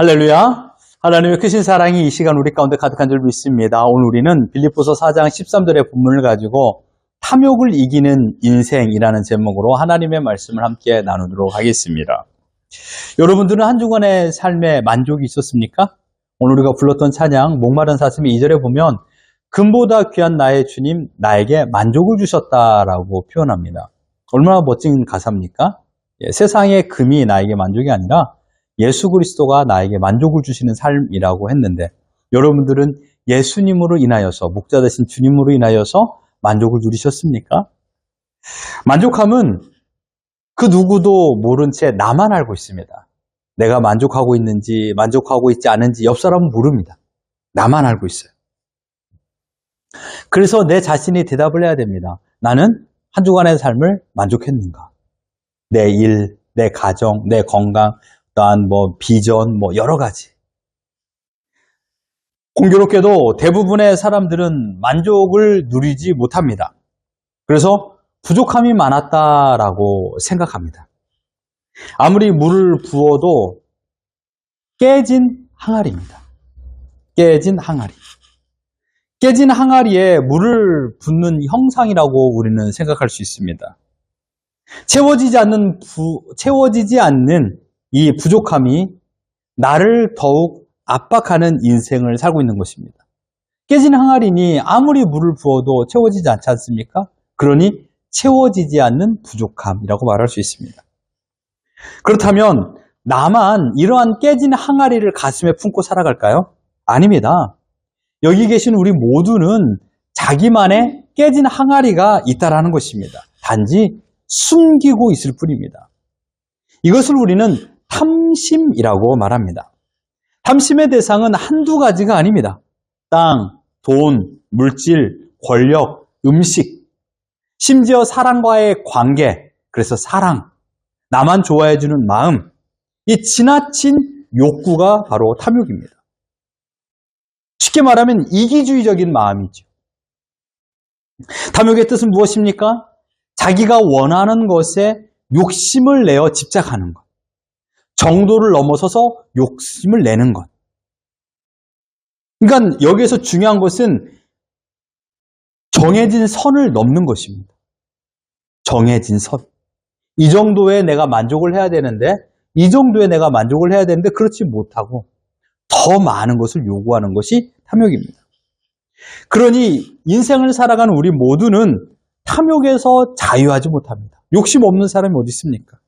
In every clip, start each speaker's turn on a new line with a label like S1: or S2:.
S1: 할렐루야. 하나님의 크신 사랑이 이 시간 우리 가운데 가득한 줄 믿습니다. 오늘 우리는 빌립보서 4장 13절의 본문을 가지고 탐욕을 이기는 인생이라는 제목으로 하나님의 말씀을 함께 나누도록 하겠습니다. 여러분들은 한 주간의 삶에 만족이 있었습니까? 오늘 우리가 불렀던 찬양 목마른 사슴이 2절에 보면 금보다 귀한 나의 주님 나에게 만족을 주셨다라고 표현합니다. 얼마나 멋진 가사입니까? 예, 세상의 금이 나에게 만족이 아니라 예수 그리스도가 나에게 만족을 주시는 삶이라고 했는데 여러분들은 예수님으로 인하여서 목자 되신 주님으로 인하여서 만족을 누리셨습니까? 만족함은 그 누구도 모른 채 나만 알고 있습니다. 내가 만족하고 있는지 만족하고 있지 않은지 옆 사람은 모릅니다. 나만 알고 있어요. 그래서 내 자신이 대답을 해야 됩니다. 나는 한 주간의 삶을 만족했는가? 내 일, 내 가정, 내 건강, 또한 뭐 비전, 뭐 여러 가지. 공교롭게도 대부분의 사람들은 만족을 누리지 못합니다. 그래서 부족함이 많았다라고 생각합니다. 아무리 물을 부어도 깨진 항아리입니다. 깨진 항아리. 깨진 항아리에 물을 붓는 형상이라고 우리는 생각할 수 있습니다. 채워지지 않는 부, 채워지지 않는 이 부족함이 나를 더욱 압박하는 인생을 살고 있는 것입니다. 깨진 항아리니 아무리 물을 부어도 채워지지 않지 않습니까? 그러니 채워지지 않는 부족함이라고 말할 수 있습니다. 그렇다면 나만 이러한 깨진 항아리를 가슴에 품고 살아갈까요? 아닙니다. 여기 계신 우리 모두는 자기만의 깨진 항아리가 있다라는 것입니다. 단지 숨기고 있을 뿐입니다. 이것을 우리는 탐심이라고 말합니다. 탐심의 대상은 한두 가지가 아닙니다. 땅, 돈, 물질, 권력, 음식, 심지어 사랑과의 관계, 그래서 사랑, 나만 좋아해주는 마음, 이 지나친 욕구가 바로 탐욕입니다. 쉽게 말하면 이기주의적인 마음이죠. 탐욕의 뜻은 무엇입니까? 자기가 원하는 것에 욕심을 내어 집착하는 것. 정도를 넘어서서 욕심을 내는 것. 그러니까 여기에서 중요한 것은 정해진 선을 넘는 것입니다. 정해진 선. 이 정도에 내가 만족을 해야 되는데, 이 정도에 내가 만족을 해야 되는데, 그렇지 못하고, 더 많은 것을 요구하는 것이 탐욕입니다. 그러니 인생을 살아가는 우리 모두는 탐욕에서 자유하지 못합니다. 욕심 없는 사람이 어디 있습니까?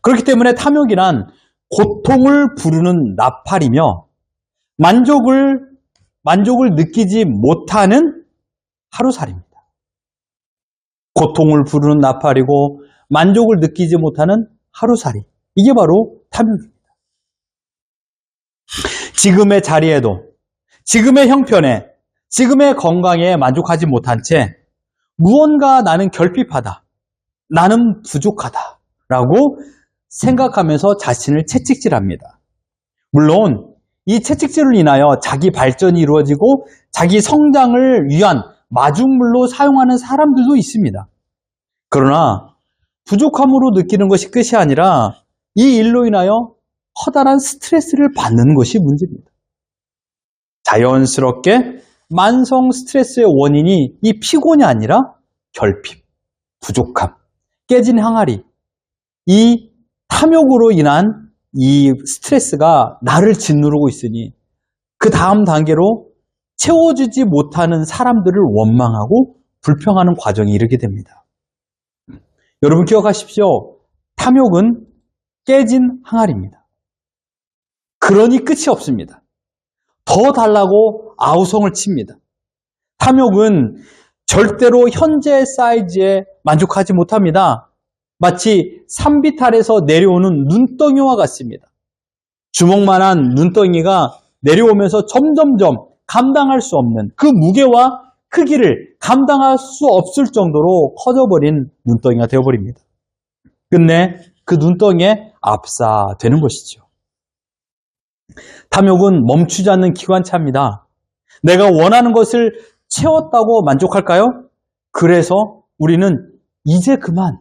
S1: 그렇기 때문에 탐욕이란 고통을 부르는 나팔이며 만족을 만족을 느끼지 못하는 하루살입니다. 고통을 부르는 나팔이고 만족을 느끼지 못하는 하루살이. 이게 바로 탐욕입니다. 지금의 자리에도 지금의 형편에 지금의 건강에 만족하지 못한 채 무언가 나는 결핍하다. 나는 부족하다. 라고 생각하면서 자신을 채찍질합니다. 물론 이 채찍질을 인하여 자기 발전이 이루어지고 자기 성장을 위한 마중물로 사용하는 사람들도 있습니다. 그러나 부족함으로 느끼는 것이 끝이 아니라 이 일로 인하여 커다란 스트레스를 받는 것이 문제입니다. 자연스럽게 만성 스트레스의 원인이 이 피곤이 아니라 결핍, 부족함, 깨진 항아리, 이 탐욕으로 인한 이 스트레스가 나를 짓누르고 있으니 그 다음 단계로 채워주지 못하는 사람들을 원망하고 불평하는 과정에 이르게 됩니다. 여러분 기억하십시오. 탐욕은 깨진 항아리입니다. 그러니 끝이 없습니다. 더 달라고 아우성을 칩니다. 탐욕은 절대로 현재 사이즈에 만족하지 못합니다. 마치 산비탈에서 내려오는 눈덩이와 같습니다. 주먹만한 눈덩이가 내려오면서 점점점 감당할 수 없는 그 무게와 크기를 감당할 수 없을 정도로 커져버린 눈덩이가 되어버립니다. 끝내 그 눈덩이에 압사되는 것이죠. 탐욕은 멈추지 않는 기관차입니다. 내가 원하는 것을 채웠다고 만족할까요? 그래서 우리는 이제 그만,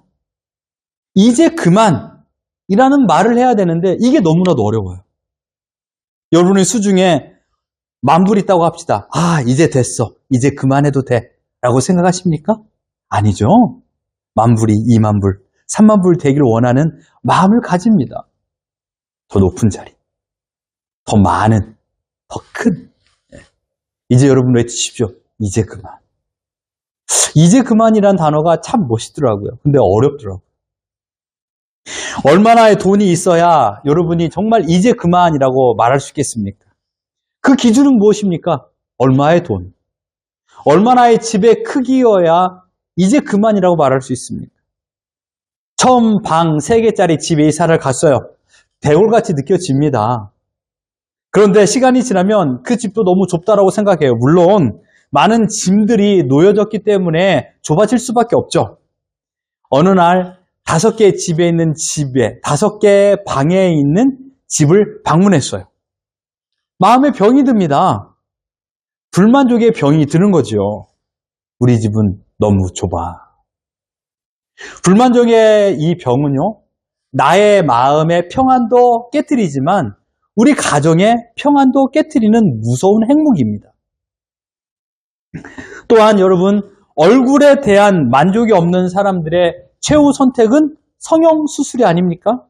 S1: 이제 그만 이라는 말을 해야 되는데 이게 너무나도 어려워요. 여러분의 수중에 만불 있다고 합시다. 아, 이제 됐어. 이제 그만해도 돼. 라고 생각하십니까? 아니죠. 만불이 2만불, 3만불 되길 원하는 마음을 가집니다. 더 높은 자리, 더 많은, 더 큰. 예. 이제 여러분 외치십시오. 이제 그만. 이제 그만이란 단어가 참 멋있더라고요. 근데 어렵더라고요. 얼마나의 돈이 있어야 여러분이 정말 이제 그만이라고 말할 수 있겠습니까? 그 기준은 무엇입니까? 얼마의 돈. 얼마나의 집의 크기여야 이제 그만이라고 말할 수 있습니까? 처음 방 3개짜리 집에 이사를 갔어요. 대골같이 느껴집니다. 그런데 시간이 지나면 그 집도 너무 좁다라고 생각해요. 물론 많은 짐들이 놓여졌기 때문에 좁아질 수밖에 없죠. 어느 날 다섯 개의 집에 있는 집에, 다섯 개의 방에 있는 집을 방문했어요. 마음에 병이 듭니다. 불만족의 병이 드는 거죠. 우리 집은 너무 좁아. 불만족의 이 병은요, 나의 마음의 평안도 깨뜨리지만 우리 가정의 평안도 깨뜨리는 무서운 행복입니다. 또한 여러분, 얼굴에 대한 만족이 없는 사람들의 최후 선택은 성형 수술이 아닙니까?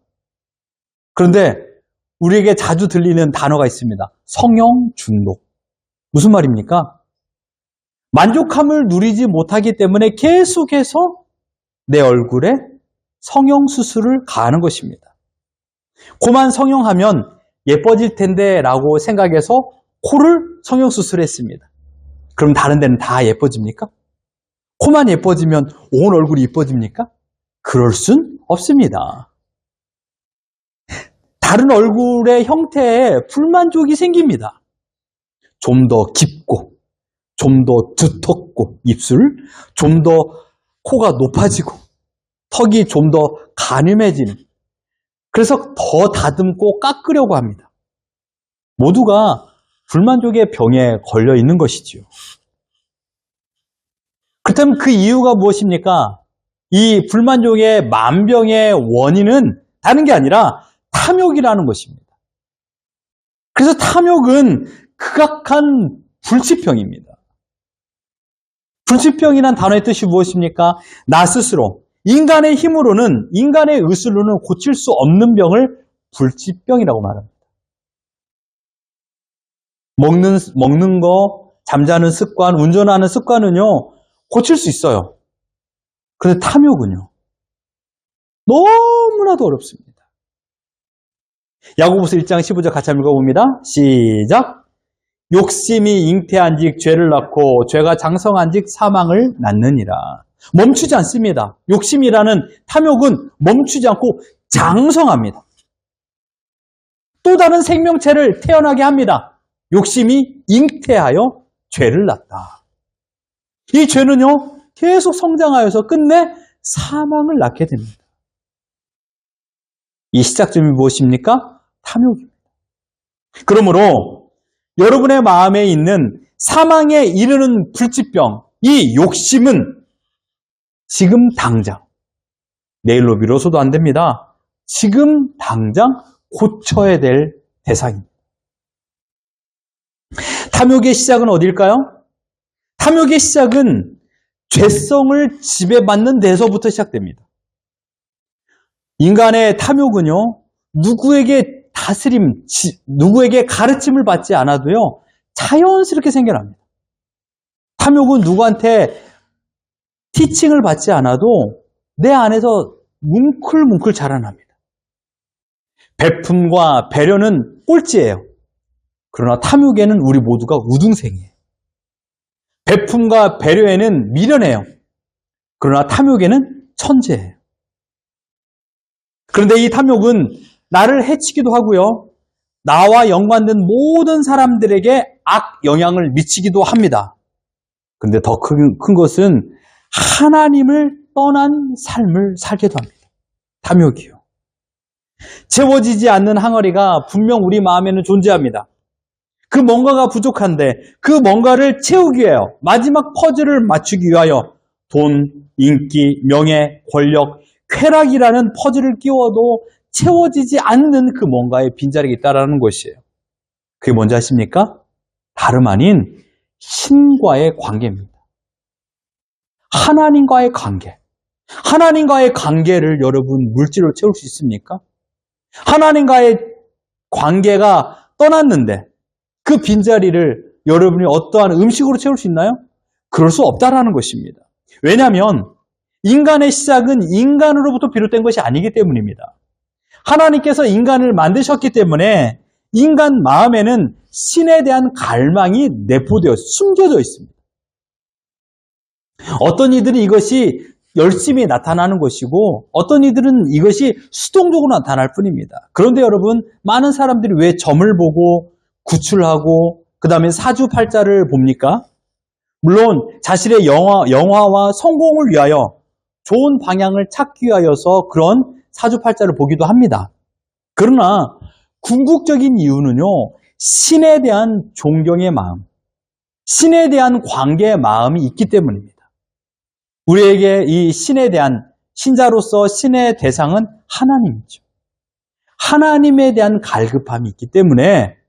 S1: 그런데 우리에게 자주 들리는 단어가 있습니다. 성형 중독. 무슨 말입니까? 만족함을 누리지 못하기 때문에 계속해서 내 얼굴에 성형 수술을 가하는 것입니다. 코만 성형하면 예뻐질 텐데 라고 생각해서 코를 성형 수술했습니다. 그럼 다른 데는 다 예뻐집니까? 코만 예뻐지면 온 얼굴이 예뻐집니까? 그럴 순 없습니다. 다른 얼굴의 형태에 불만족이 생깁니다. 좀 더 깊고, 좀 더 두텁고, 입술, 좀 더 코가 높아지고, 턱이 좀 더 가늠해지는, 그래서 더 다듬고 깎으려고 합니다. 모두가 불만족의 병에 걸려 있는 것이지요. 그렇다면 그 이유가 무엇입니까? 이 불만족의 만병의 원인은 다른 게 아니라 탐욕이라는 것입니다. 그래서 탐욕은 극악한 불치병입니다. 불치병이란 단어의 뜻이 무엇입니까? 나 스스로 인간의 힘으로는 인간의 의술로는 고칠 수 없는 병을 불치병이라고 말합니다. 먹는 먹는 거, 잠자는 습관, 운전하는 습관은요 고칠 수 있어요. 그런데 탐욕은요 너무나도 어렵습니다. 야고보서 1장 15절 같이 한번 읽어봅니다. 시작. 욕심이 잉태한 즉 죄를 낳고 죄가 장성한 즉 사망을 낳느니라. 멈추지 않습니다. 욕심이라는 탐욕은 멈추지 않고 장성합니다. 또 다른 생명체를 태어나게 합니다. 욕심이 잉태하여 죄를 낳다. 이 죄는요, 계속 성장하여서 끝내 사망을 낳게 됩니다. 이 시작점이 무엇입니까? 탐욕입니다. 그러므로 여러분의 마음에 있는 사망에 이르는 불치병, 이 욕심은 지금 당장, 내일로 미뤄서도 안 됩니다. 지금 당장 고쳐야 될 대상입니다. 탐욕의 시작은 어딜까요? 탐욕의 시작은 죄성을 지배받는 데서부터 시작됩니다. 인간의 탐욕은요, 누구에게 다스림, 누구에게 가르침을 받지 않아도요, 자연스럽게 생겨납니다. 탐욕은 누구한테 티칭을 받지 않아도 내 안에서 뭉클뭉클 자라납니다. 베품과 배려는 꼴찌예요. 그러나 탐욕에는 우리 모두가 우등생이에요. 베품과 배려에는 미련해요. 그러나 탐욕에는 천재예요. 그런데 이 탐욕은 나를 해치기도 하고요. 나와 연관된 모든 사람들에게 악 영향을 미치기도 합니다. 근데 더큰 것은 하나님을 떠난 삶을 살게도 합니다. 탐욕이요. 채워지지 않는 항아리가 분명 우리 마음에는 존재합니다. 그 뭔가가 부족한데 그 뭔가를 채우기 위하여 마지막 퍼즐을 맞추기 위하여 돈, 인기, 명예, 권력, 쾌락이라는 퍼즐을 끼워도 채워지지 않는 그 뭔가의 빈자리가 있다라는 것이에요. 그게 뭔지 아십니까? 다름 아닌 신과의 관계입니다. 하나님과의 관계. 하나님과의 관계를 여러분 물질로 채울 수 있습니까? 하나님과의 관계가 떠났는데 그 빈자리를 여러분이 어떠한 음식으로 채울 수 있나요? 그럴 수 없다라는 것입니다. 왜냐하면 인간의 시작은 인간으로부터 비롯된 것이 아니기 때문입니다. 하나님께서 인간을 만드셨기 때문에 인간 마음에는 신에 대한 갈망이 내포되어 숨겨져 있습니다. 어떤 이들은 이것이 열심히 나타나는 것이고 어떤 이들은 이것이 수동적으로 나타날 뿐입니다. 그런데 여러분 많은 사람들이 왜 점을 보고 구출하고 그 다음에 사주팔자를 봅니까? 물론 자신의 영화, 영화와 성공을 위하여 좋은 방향을 찾기 위하여서 그런 사주팔자를 보기도 합니다. 그러나 궁극적인 이유는요, 신에 대한 존경의 마음, 신에 대한 관계의 마음이 있기 때문입니다. 우리에게 이 신에 대한 신자로서 신의 대상은 하나님이죠. 하나님에 대한 갈급함이 있기 때문에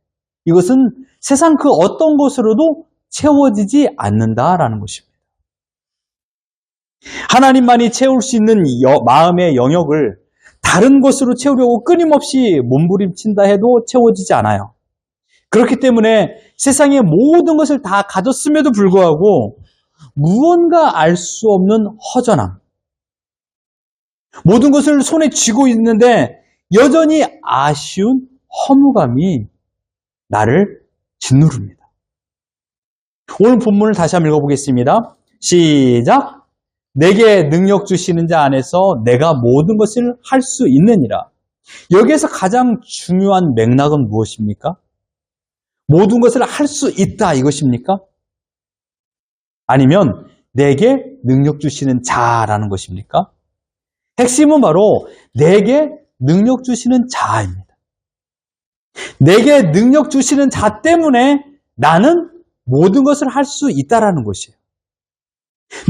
S1: 이것은 세상 그 어떤 것으로도 채워지지 않는다라는 것입니다. 하나님만이 채울 수 있는 여, 마음의 영역을 다른 것으로 채우려고 끊임없이 몸부림친다 해도 채워지지 않아요. 그렇기 때문에 세상의 모든 것을 다 가졌음에도 불구하고 무언가 알 수 없는 허전함. 모든 것을 손에 쥐고 있는데 여전히 아쉬운 허무감이 나를 짓누릅니다. 오늘 본문을 다시 한번 읽어보겠습니다. 시작. 내게 능력 주시는 자 안에서 내가 모든 것을 할 수 있느니라. 여기에서 가장 중요한 맥락은 무엇입니까? 모든 것을 할 수 있다 이것입니까? 아니면 내게 능력 주시는 자라는 것입니까? 핵심은 바로 내게 능력 주시는 자입니다. 내게 능력 주시는 자 때문에 나는 모든 것을 할 수 있다라는 것이에요.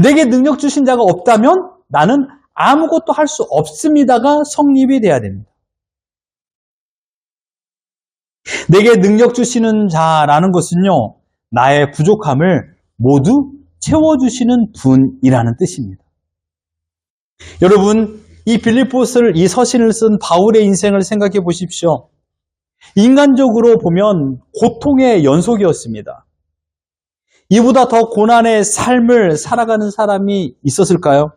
S1: 내게 능력 주신 자가 없다면 나는 아무것도 할 수 없습니다가 성립이 돼야 됩니다. 내게 능력 주시는 자라는 것은요, 나의 부족함을 모두 채워주시는 분이라는 뜻입니다. 여러분, 이 빌리포스를, 이 서신을 쓴 바울의 인생을 생각해 보십시오. 인간적으로 보면 고통의 연속이었습니다. 이보다 더 고난의 삶을 살아가는 사람이 있었을까요?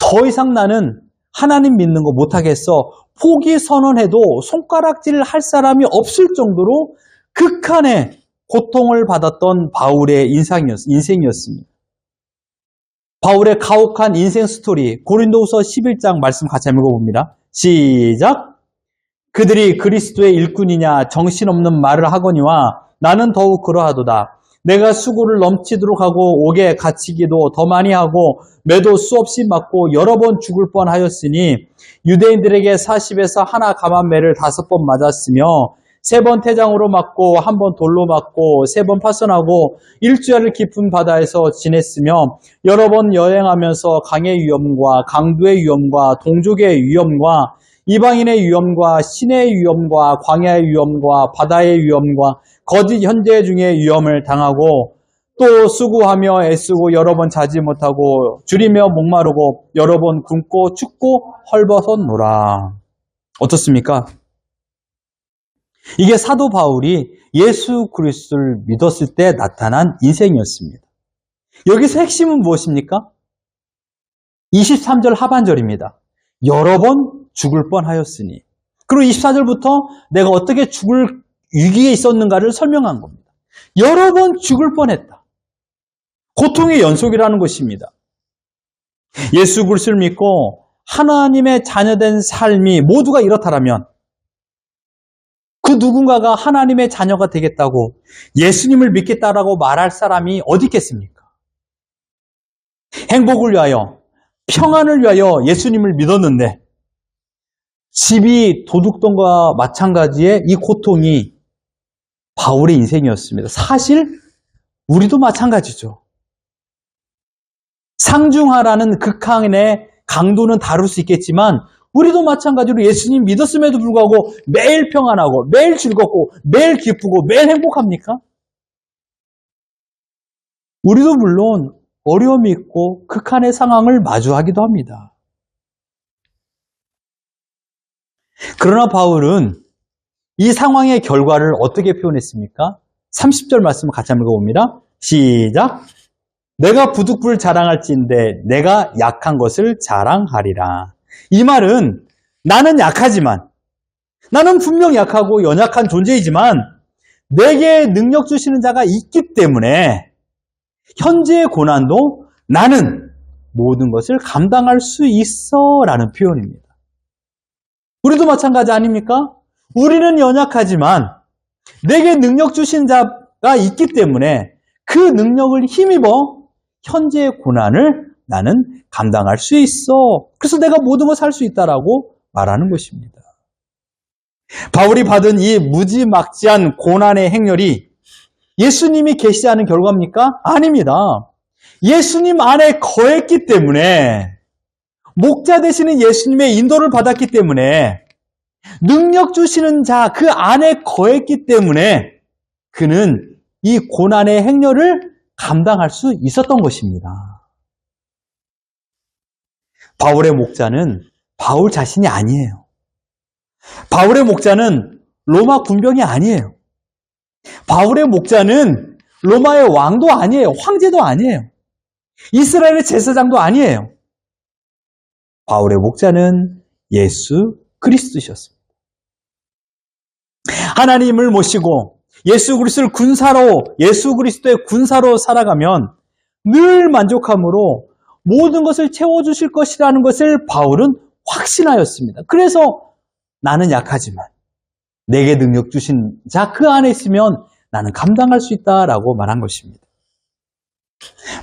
S1: 더 이상 나는 하나님 믿는 거 못하겠어. 포기 선언해도 손가락질을 할 사람이 없을 정도로 극한의 고통을 받았던 바울의 인상이었, 인생이었습니다. 바울의 가혹한 인생 스토리, 고린도후서 11장 말씀 같이 읽어봅니다. 시작! 그들이 그리스도의 일꾼이냐 정신없는 말을 하거니와 나는 더욱 그러하도다. 내가 수고를 넘치도록 하고 옥에 갇히기도 더 많이 하고 매도 수없이 맞고 여러 번 죽을 뻔하였으니 유대인들에게 40에서 하나 감한매를 다섯 번 맞았으며 세 번 태장으로 맞고 한 번 돌로 맞고 세 번 파선하고 일주일을 깊은 바다에서 지냈으며 여러 번 여행하면서 강의 위험과 강도의 위험과 동족의 위험과 이방인의 위험과 신의 위험과 광야의 위험과 바다의 위험과 거짓 현재 중에 위험을 당하고 또 수고하며 애쓰고 여러 번 자지 못하고 줄이며 목마르고 여러 번 굶고 춥고 헐벗었노라. 어떻습니까? 이게 사도 바울이 예수 그리스도를 믿었을 때 나타난 인생이었습니다. 여기서 핵심은 무엇입니까? 23절 하반절입니다. 여러 번 죽을 뻔하였으니. 그리고 24절부터 내가 어떻게 죽을 위기에 있었는가를 설명한 겁니다. 여러 번 죽을 뻔했다. 고통의 연속이라는 것입니다. 예수 그리스도를 믿고 하나님의 자녀된 삶이 모두가 이렇다라면 그 누군가가 하나님의 자녀가 되겠다고 예수님을 믿겠다라고 말할 사람이 어디 있겠습니까? 행복을 위하여 평안을 위하여 예수님을 믿었는데 집이 도둑돈과 마찬가지의 이 고통이 바울의 인생이었습니다. 사실 우리도 마찬가지죠. 상중하라는 극한의 강도는 다룰 수 있겠지만 우리도 마찬가지로 예수님 믿었음에도 불구하고 매일 평안하고 매일 즐겁고 매일 기쁘고 매일 행복합니까? 우리도 물론 어려움이 있고 극한의 상황을 마주하기도 합니다. 그러나 바울은 이 상황의 결과를 어떻게 표현했습니까? 30절 말씀을 같이 한번 읽어봅니다. 시작. 내가 부득불 자랑할지인데 내가 약한 것을 자랑하리라. 이 말은 나는 약하지만 나는 분명 약하고 연약한 존재이지만 내게 능력 주시는 자가 있기 때문에 현재의 고난도 나는 모든 것을 감당할 수 있어 라는 표현입니다. 우리도 마찬가지 아닙니까? 우리는 연약하지만 내게 능력 주신 자가 있기 때문에 그 능력을 힘입어 현재의 고난을 나는 감당할 수 있어. 그래서 내가 모든 걸 살 수 있다라고 말하는 것입니다. 바울이 받은 이 무지막지한 고난의 행렬이 예수님이 계시지 않은 결과입니까? 아닙니다. 예수님 안에 거했기 때문에 목자 되시는 예수님의 인도를 받았기 때문에 능력 주시는 자 그 안에 거했기 때문에 그는 이 고난의 행렬을 감당할 수 있었던 것입니다. 바울의 목자는 바울 자신이 아니에요. 바울의 목자는 로마 군병이 아니에요. 바울의 목자는 로마의 왕도 아니에요. 황제도 아니에요. 이스라엘의 제사장도 아니에요. 바울의 목자는 예수 그리스도셨습니다. 하나님을 모시고 예수 그리스도를 군사로 예수 그리스도의 군사로 살아가면 늘 만족함으로 모든 것을 채워 주실 것이라는 것을 바울은 확신하였습니다. 그래서 나는 약하지만 내게 능력 주신 자 그 안에 있으면 나는 감당할 수 있다라고 말한 것입니다.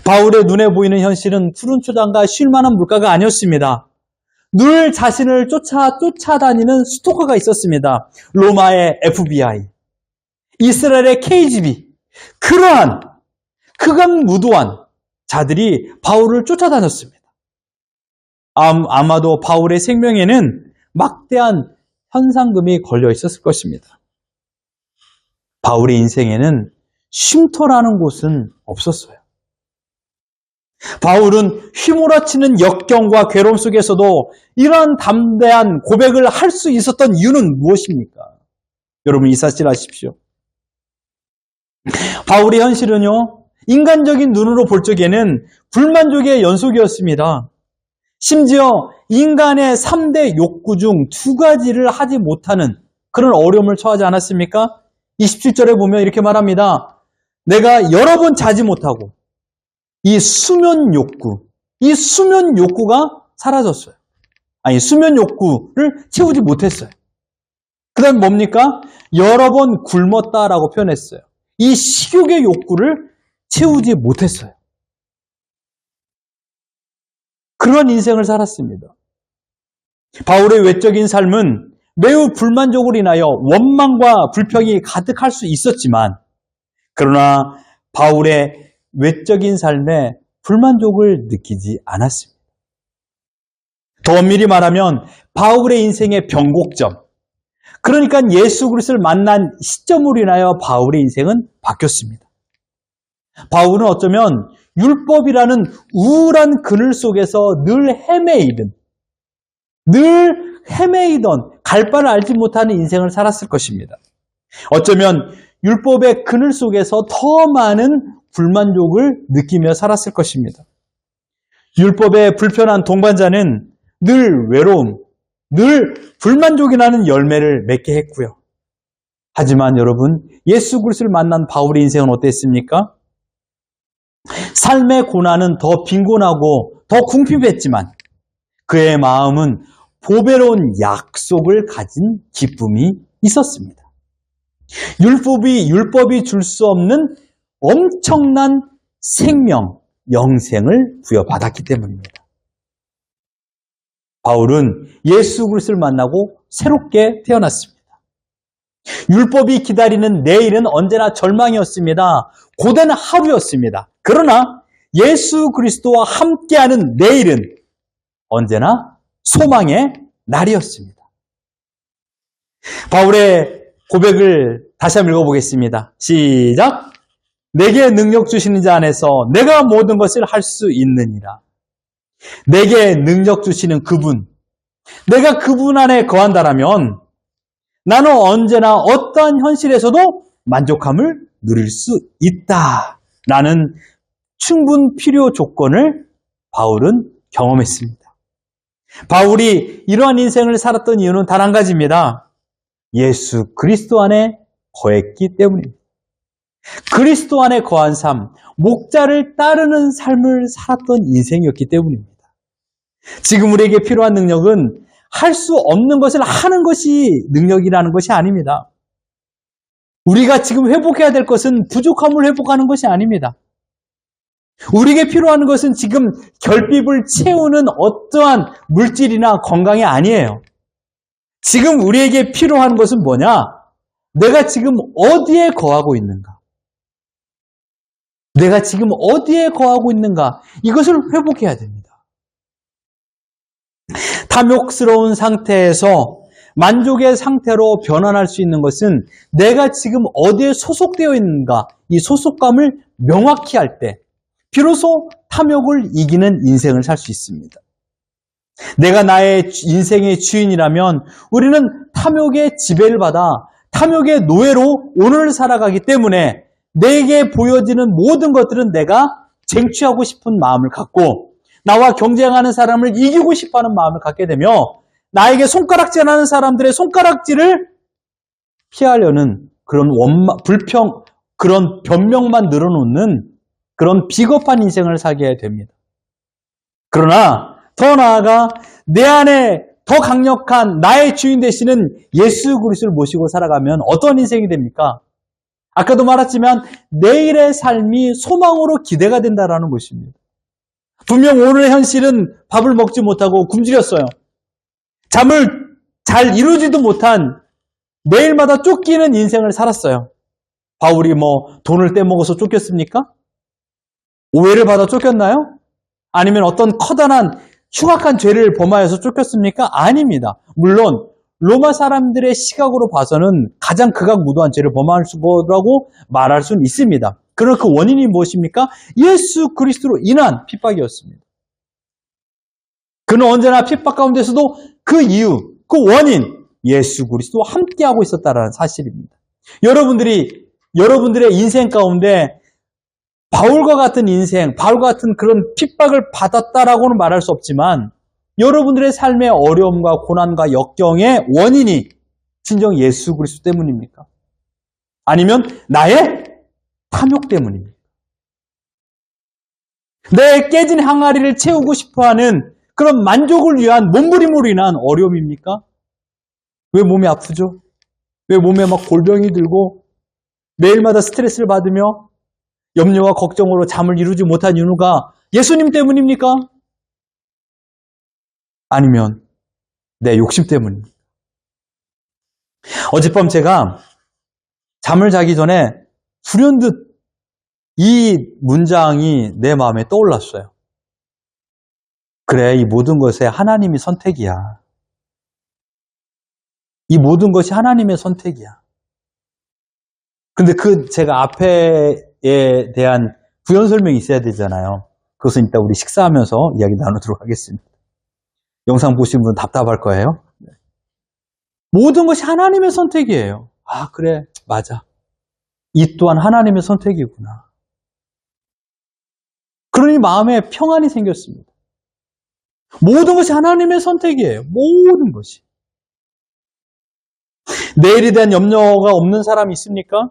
S1: 바울의 눈에 보이는 현실은 푸른 초장과 쉴만한 물가가 아니었습니다. 늘 자신을 쫓아 쫓아다니는 스토커가 있었습니다. 로마의 FBI, 이스라엘의 KGB, 그러한 극악무도한 자들이 바울을 쫓아다녔습니다. 아마도 바울의 생명에는 막대한 현상금이 걸려 있었을 것입니다. 바울의 인생에는 쉼터라는 곳은 없었어요. 바울은 휘몰아치는 역경과 괴로움 속에서도 이러한 담대한 고백을 할 수 있었던 이유는 무엇입니까? 여러분 이 사실 아십시오. 바울의 현실은요, 인간적인 눈으로 볼 적에는 불만족의 연속이었습니다. 심지어 인간의 3대 욕구 중 두 가지를 하지 못하는 그런 어려움을 처하지 않았습니까? 27절에 보면 이렇게 말합니다. 내가 여러 번 자지 못하고 이 수면 욕구, 이 수면 욕구가 사라졌어요. 아니, 수면 욕구를 채우지 못했어요. 그 다음 뭡니까? 여러 번 굶었다라고 표현했어요. 이 식욕의 욕구를 채우지 못했어요. 그런 인생을 살았습니다. 바울의 외적인 삶은 매우 불만족으로 인하여 원망과 불평이 가득할 수 있었지만, 그러나 바울의 외적인 삶에 불만족을 느끼지 않았습니다. 더 엄밀히 말하면 바울의 인생의 변곡점, 그러니까 예수 그리스도를 만난 시점으로 인하여 바울의 인생은 바뀌었습니다. 바울은 어쩌면 율법이라는 우울한 그늘 속에서 늘 헤매이던, 늘 헤매이던 갈 바를 알지 못하는 인생을 살았을 것입니다. 어쩌면 율법의 그늘 속에서 더 많은 불만족을 느끼며 살았을 것입니다. 율법의 불편한 동반자는 늘 외로움, 늘 불만족이 나는 열매를 맺게 했고요. 하지만 여러분, 예수 그리스도를 만난 바울의 인생은 어땠습니까? 삶의 고난은 더 빈곤하고 더 궁핍했지만 그의 마음은 보배로운 약속을 가진 기쁨이 있었습니다. 율법이 율법이 줄 수 없는 엄청난 생명, 영생을 부여받았기 때문입니다. 바울은 예수 그리스도를 만나고 새롭게 태어났습니다. 율법이 기다리는 내일은 언제나 절망이었습니다. 고된 하루였습니다. 그러나 예수 그리스도와 함께하는 내일은 언제나 소망의 날이었습니다. 바울의 고백을 다시 한번 읽어보겠습니다. 시작! 내게 능력 주시는 자 안에서 내가 모든 것을 할 수 있느니라. 내게 능력 주시는 그분, 내가 그분 안에 거한다라면 나는 언제나 어떠한 현실에서도 만족함을 누릴 수 있다. 라는 충분 필요 조건을 바울은 경험했습니다. 바울이 이러한 인생을 살았던 이유는 단 한 가지입니다. 예수 그리스도 안에 거했기 때문입니다. 그리스도 안에 거한 삶, 목자를 따르는 삶을 살았던 인생이었기 때문입니다. 지금 우리에게 필요한 능력은 할 수 없는 것을 하는 것이 능력이라는 것이 아닙니다. 우리가 지금 회복해야 될 것은 부족함을 회복하는 것이 아닙니다. 우리에게 필요한 것은 지금 결핍을 채우는 어떠한 물질이나 건강이 아니에요. 지금 우리에게 필요한 것은 뭐냐? 내가 지금 어디에 거하고 있는가? 내가 지금 어디에 거하고 있는가? 이것을 회복해야 됩니다. 탐욕스러운 상태에서 만족의 상태로 변환할 수 있는 것은 내가 지금 어디에 소속되어 있는가, 이 소속감을 명확히 할 때, 비로소 탐욕을 이기는 인생을 살 수 있습니다. 내가 나의 인생의 주인이라면 우리는 탐욕의 지배를 받아 탐욕의 노예로 오늘을 살아가기 때문에 내게 보여지는 모든 것들은 내가 쟁취하고 싶은 마음을 갖고 나와 경쟁하는 사람을 이기고 싶어 하는 마음을 갖게 되며 나에게 손가락질하는 사람들의 손가락질을 피하려는 그런 원마, 불평, 그런 변명만 늘어놓는 그런 비겁한 인생을 살게 됩니다. 그러나 더 나아가 내 안에 더 강력한 나의 주인 되시는 예수 그리스도를 모시고 살아가면 어떤 인생이 됩니까? 아까도 말했지만 내일의 삶이 소망으로 기대가 된다라는 것입니다. 분명 오늘의 현실은 밥을 먹지 못하고 굶주렸어요. 잠을 잘 이루지도 못한 매일마다 쫓기는 인생을 살았어요. 바울이 뭐 돈을 떼먹어서 쫓겼습니까? 오해를 받아 쫓겼나요? 아니면 어떤 커다란 흉악한 죄를 범하여서 쫓겼습니까? 아닙니다. 물론 로마 사람들의 시각으로 봐서는 가장 극악무도한 죄를 범할 수라고 말할 수는 있습니다. 그러나 그 원인이 무엇입니까? 예수 그리스도로 인한 핍박이었습니다. 그는 언제나 핍박 가운데서도 그 이유, 그 원인, 예수 그리스도와 함께하고 있었다는 사실입니다. 여러분들이 여러분들의 인생 가운데 바울과 같은 인생, 바울과 같은 그런 핍박을 받았다라고는 말할 수 없지만 여러분들의 삶의 어려움과 고난과 역경의 원인이 진정 예수 그리스도 때문입니까? 아니면 나의 탐욕 때문입니까? 내 깨진 항아리를 채우고 싶어하는 그런 만족을 위한 몸부림으로 인한 어려움입니까? 왜 몸이 아프죠? 왜 몸에 막 골병이 들고 매일마다 스트레스를 받으며 염려와 걱정으로 잠을 이루지 못한 이유가 예수님 때문입니까? 아니면 내 욕심 때문입니까? 어젯밤 제가 잠을 자기 전에 불현듯 이 문장이 내 마음에 떠올랐어요. 그래, 이 모든 것에 하나님이 선택이야. 이 모든 것이 하나님의 선택이야. 근데 그 제가 앞에에 대한 부연 설명이 있어야 되잖아요. 그것은 이따 우리 식사하면서 이야기 나누도록 하겠습니다. 영상 보신 분 답답할 거예요. 모든 것이 하나님의 선택이에요. 아, 그래, 맞아. 이 또한 하나님의 선택이구나. 그러니 마음에 평안이 생겼습니다. 모든 것이 하나님의 선택이에요. 모든 것이. 내일에 대한 염려가 없는 사람이 있습니까?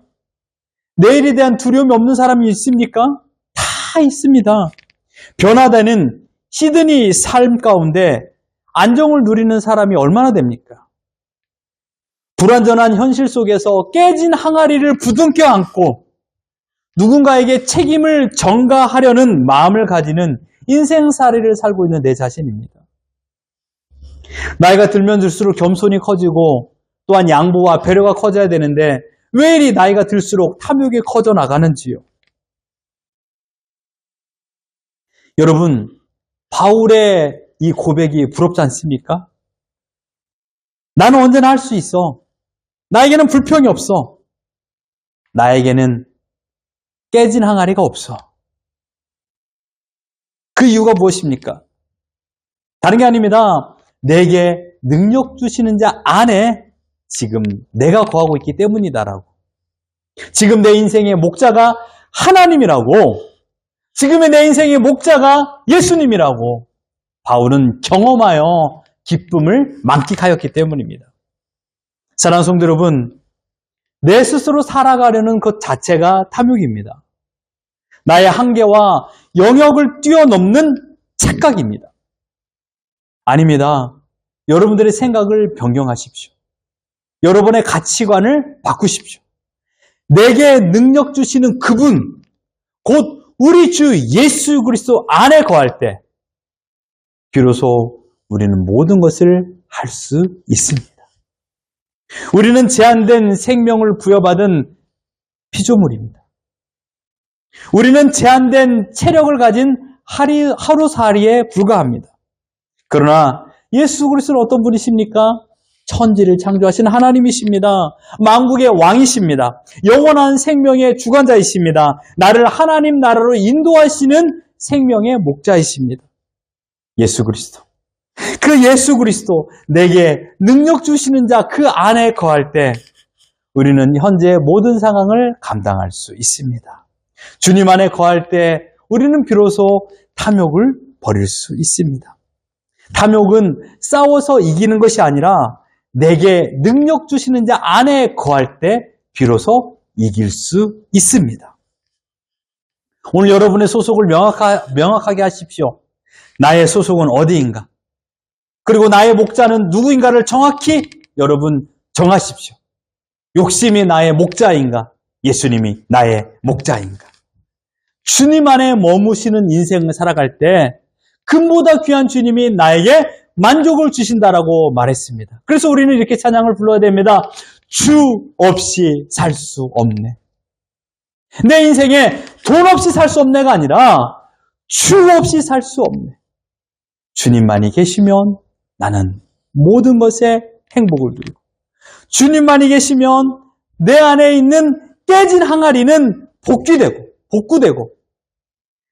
S1: 내일에 대한 두려움이 없는 사람이 있습니까? 다 있습니다. 변화되는 시드니 삶 가운데 안정을 누리는 사람이 얼마나 됩니까? 불완전한 현실 속에서 깨진 항아리를 부둥켜 안고 누군가에게 책임을 전가하려는 마음을 가지는 인생살이를 살고 있는 내 자신입니다. 나이가 들면 들수록 겸손이 커지고 또한 양보와 배려가 커져야 되는데 왜 이리 나이가 들수록 탐욕이 커져 나가는지요? 여러분, 바울의 이 고백이 부럽지 않습니까? 나는 언제나 할 수 있어. 나에게는 불평이 없어. 나에게는 깨진 항아리가 없어. 그 이유가 무엇입니까? 다른 게 아닙니다. 내게 능력 주시는 자 안에 지금 내가 거하고 있기 때문이다라고. 지금 내 인생의 목자가 하나님이라고. 지금의 내 인생의 목자가 예수님이라고. 바울은 경험하여 기쁨을 만끽하였기 때문입니다. 사랑하는 성도 여러분, 내 스스로 살아가려는 것 자체가 탐욕입니다. 나의 한계와 영역을 뛰어넘는 착각입니다. 아닙니다. 여러분들의 생각을 변경하십시오. 여러분의 가치관을 바꾸십시오. 내게 능력 주시는 그분, 곧 우리 주 예수 그리스도 안에 거할 때, 비로소 우리는 모든 것을 할 수 있습니다. 우리는 제한된 생명을 부여받은 피조물입니다. 우리는 제한된 체력을 가진 하루살이에 불과합니다. 그러나 예수 그리스도는 어떤 분이십니까? 천지를 창조하신 하나님이십니다. 만국의 왕이십니다. 영원한 생명의 주관자이십니다. 나를 하나님 나라로 인도하시는 생명의 목자이십니다. 예수 그리스도. 그 예수 그리스도 내게 능력 주시는 자 그 안에 거할 때 우리는 현재 모든 상황을 감당할 수 있습니다. 주님 안에 거할 때 우리는 비로소 탐욕을 버릴 수 있습니다. 탐욕은 싸워서 이기는 것이 아니라 내게 능력 주시는 자 안에 거할 때 비로소 이길 수 있습니다. 오늘 여러분의 소속을 명확하, 명확하게 하십시오. 나의 소속은 어디인가? 그리고 나의 목자는 누구인가를 정확히 여러분 정하십시오. 욕심이 나의 목자인가? 예수님이 나의 목자인가? 주님 안에 머무시는 인생을 살아갈 때 금보다 귀한 주님이 나에게 만족을 주신다라고 말했습니다. 그래서 우리는 이렇게 찬양을 불러야 됩니다. 주 없이 살 수 없네. 내 인생에 돈 없이 살 수 없네가 아니라 주 없이 살 수 없네. 주님만이 계시면 나는 모든 것에 행복을 누리고 주님만이 계시면 내 안에 있는 깨진 항아리는 복귀되고 복구되고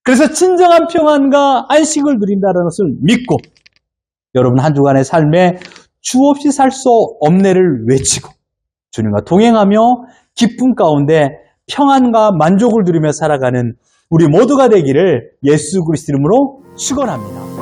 S1: 그래서 진정한 평안과 안식을 누린다는 것을 믿고 여러분 한 주간의 삶에 주 없이 살 수 없네를 외치고 주님과 동행하며 기쁨 가운데 평안과 만족을 누리며 살아가는 우리 모두가 되기를 예수 그리스도 이름으로 축원합니다.